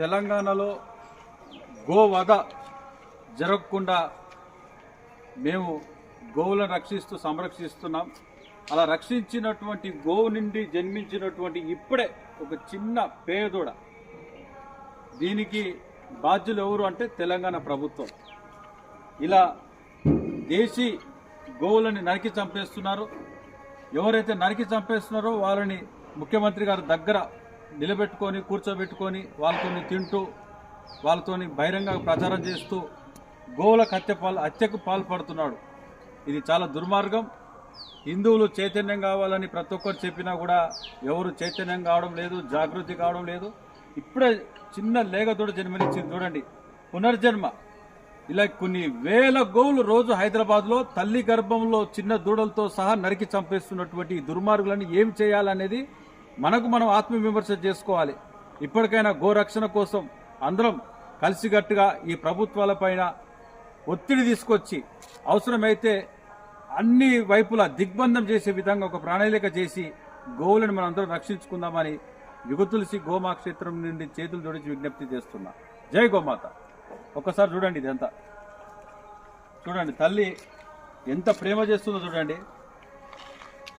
తెలంగాణలో గోవధ జరగకుండా మేము గోవులను రక్షిస్తూ సంరక్షిస్తున్నాం. అలా రక్షించినటువంటి గోవు నుండి జన్మించినటువంటి ఇప్పుడే ఒక చిన్న పేదోడ. దీనికి బాధ్యులు ఎవరు అంటే తెలంగాణ ప్రభుత్వం. ఇలా దేశీ గోవులని నరికి చంపేస్తున్నారు. ఎవరైతే నరికి చంపేస్తున్నారో వాళ్ళని ముఖ్యమంత్రి గారి దగ్గర నిలబెట్టుకొని కూర్చోబెట్టుకొని వాళ్ళతోని తింటూ వాళ్ళతోని బహిరంగ ప్రచారం చేస్తూ గోవుల హత్య పాల్ హత్యకు పాల్పడుతున్నాడు. ఇది చాలా దుర్మార్గం. హిందువులు చైతన్యం కావాలని ప్రతి ఒక్కరు చెప్పినా కూడా ఎవరు చైతన్యం కావడం లేదు జాగృతి కావడం లేదు. ఇప్పుడే చిన్న లేగదూడ జన్మనిచ్చింది చూడండి. పునర్జన్మ. ఇలా కొన్ని వేల గోవులు రోజు హైదరాబాద్లో తల్లి గర్భంలో చిన్న దూడలతో సహా నరికి చంపేస్తున్నటువంటి దుర్మార్గులను ఏం చేయాలనేది మనకు మనం ఆత్మవిమర్శ చేసుకోవాలి. ఇప్పటికైనా గోరక్షణ కోసం అందరం కలిసికట్టుగా ఈ ప్రభుత్వాలపైన ఒత్తిడి తీసుకొచ్చి అవసరమైతే అన్ని వైపులా దిగ్బంధం చేసే విధంగా ఒక ప్రణాళిక చేసి గోవులను మనం అందరం రక్షించుకుందామని యుగతులసి గోమా క్షేత్రం నుండి చేతులు జోడించి విజ్ఞప్తి చేస్తున్నా. జై గోమాత. ఒక్కసారి చూడండి ఇదంతా. చూడండి తల్లి ఎంత ప్రేమ చేస్తుందో చూడండి.